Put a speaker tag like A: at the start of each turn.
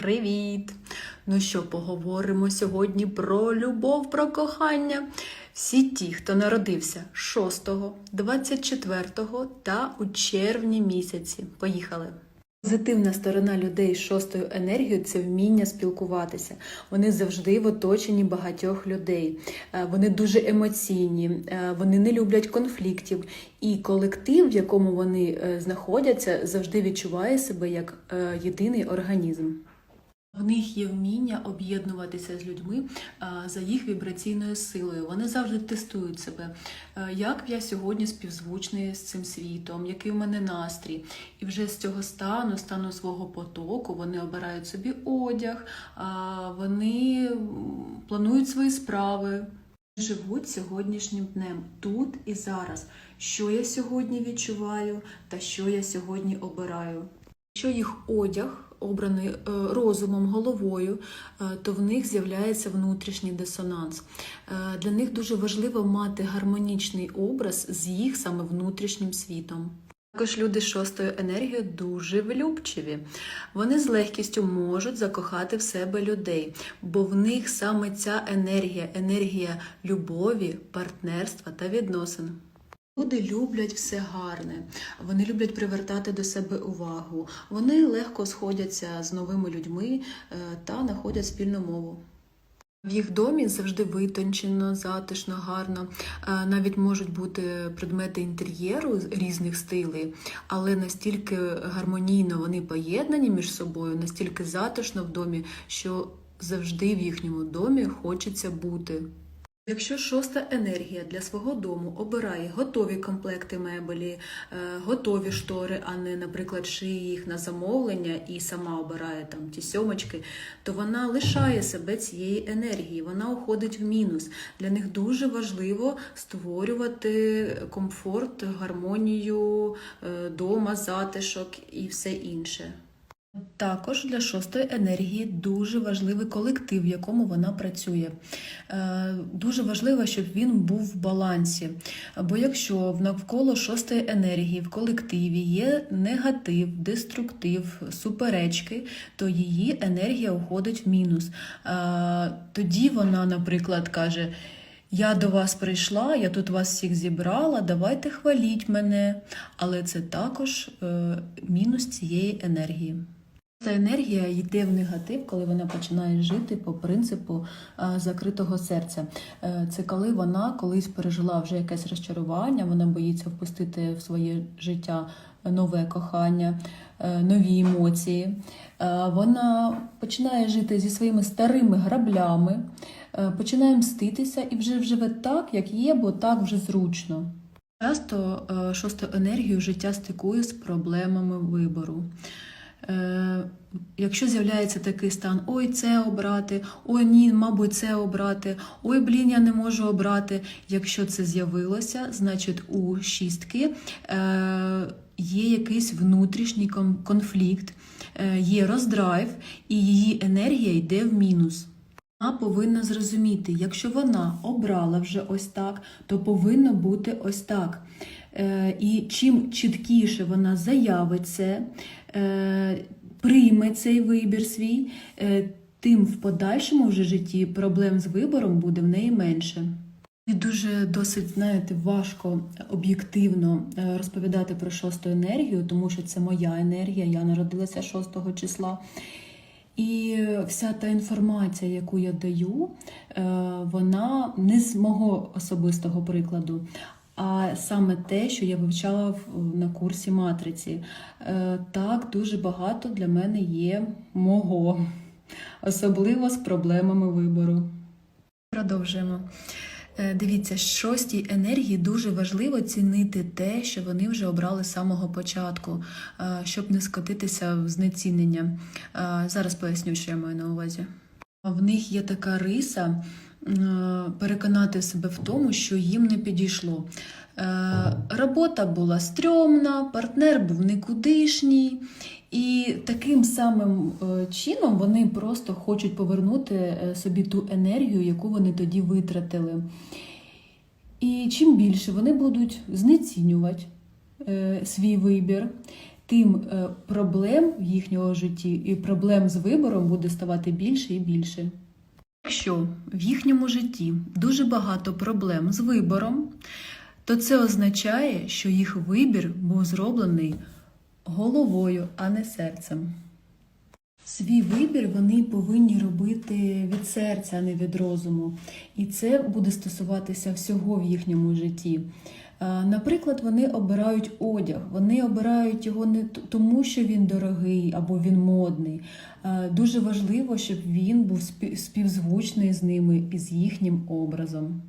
A: Привіт! Ну що, поговоримо сьогодні про любов, про кохання. Всі ті, хто народився 6, 24 та у червні місяці. Поїхали! Позитивна сторона людей з шостою енергією це вміння спілкуватися. Вони завжди в оточенні багатьох людей. Е, Вони дуже емоційні, е, вони не люблять конфліктів. І колектив, в якому вони е, знаходяться, завжди відчуває себе як єдиний організм. В них є вміння об'єднуватися з людьми за їх вібраційною силою. Вони завжди тестують себе, Е, як я сьогодні співзвучний з цим світом, який в мене настрій. І вже з цього стану, стану свого потоку, вони обирають собі одяг, вони планують свої справи. Живуть сьогоднішнім днем тут і зараз. Що я сьогодні відчуваю та що я сьогодні обираю. Якщо їх одяг обраний е, розумом, головою, е, то в них з'являється внутрішній дисонанс. Е, Для них дуже важливо мати гармонічний образ з їх саме внутрішнім світом. Також люди з шостою енергією дуже влюбчиві. Вони з легкістю можуть закохати в себе людей, бо в них саме ця енергія, енергія любові, партнерства та відносин. Люди люблять все гарне, вони люблять привертати до себе увагу, вони легко сходяться з новими людьми е, та знаходять спільну мову. В їх домі завжди витончено, затишно, гарно. Е, Навіть можуть бути предмети інтер'єру різних стилей, але настільки гармонійно вони поєднані між собою, настільки затишно в домі, що завжди в їхньому домі хочеться бути. Якщо шоста енергія для свого дому обирає готові комплекти мебелі, е, готові штори, а не, наприклад, шиє їх на замовлення і сама обирає там ті сьомочки, то вона лишає себе цієї енергії, вона уходить в мінус. Для них дуже важливо створювати комфорт, гармонію е, дома, затишок і все інше. Також для шостої енергії дуже важливий колектив, в якому вона працює. Е, Дуже важливо, щоб він був в балансі. Бо якщо навколо шостої енергії в колективі є негатив, деструктив, суперечки, то її енергія уходить в мінус. Е, Тоді вона, наприклад, каже. Я до вас прийшла, я тут вас всіх зібрала, давайте хваліть мене. Але це також е, мінус цієї енергії. Ця енергія йде в негатив, коли вона починає жити по принципу е, закритого серця. Е, Це коли вона колись пережила вже якесь розчарування, вона боїться впустити в своє життя нове кохання, е, нові емоції. Вона починає жити зі своїми старими граблями, починає мститися і вже живе так, як є, бо так вже зручно. Часто шосту енергію життя стикує з проблемами вибору. Е, Якщо з'являється такий стан, ой, це обрати, ой, ні, мабуть, це обрати, ой, блін, я не можу обрати. Якщо це з'явилося, значить у шістки е, є якийсь внутрішній конфлікт, е, є роздрайв, і її енергія йде в мінус. Вона повинна зрозуміти, якщо вона обрала вже ось так, то повинно бути ось так. Е, І чим чіткіше вона заявить це, е, прийме цей вибір свій, е, тим в подальшому вже житті проблем з вибором буде в неї менше. І дуже досить, знаєте, важко об'єктивно розповідати про шосту енергію, тому що це моя енергія, я народилася 6 числа. І вся та інформація, яку я даю, вона не з мого особистого прикладу, а саме те, що я вивчала на курсі матриці. Е, Так, дуже багато для мене є мого, особливо з проблемами вибору. Продовжуємо. Е, Дивіться, шостій енергії дуже важливо цінити те, що вони вже обрали з самого початку, е, щоб не скотитися в знецінення. Зараз поясню, що я маю на увазі. В них є така риса переконати себе в тому, що їм не підійшло. Е, Робота була стрьомна, партнер був никудишній, і таким самим е, чином вони просто хочуть повернути е, собі ту енергію, яку вони тоді витратили. І чим більше вони будуть знецінювати е, свій вибір, тим е, проблем в їхнього житті і проблем з вибором буде ставати більше і більше. Якщо в їхньому житті дуже багато проблем з вибором, то це означає, що їх вибір був зроблений головою, а не серцем. Свій вибір вони повинні робити від серця, а не від розуму. І це буде стосуватися всього в їхньому житті. Е, Наприклад, вони обирають одяг, вони обирають його не тому, що він дорогий або він модний. Е, Дуже важливо, щоб він був спі- співзвучний з ними і з їхнім образом.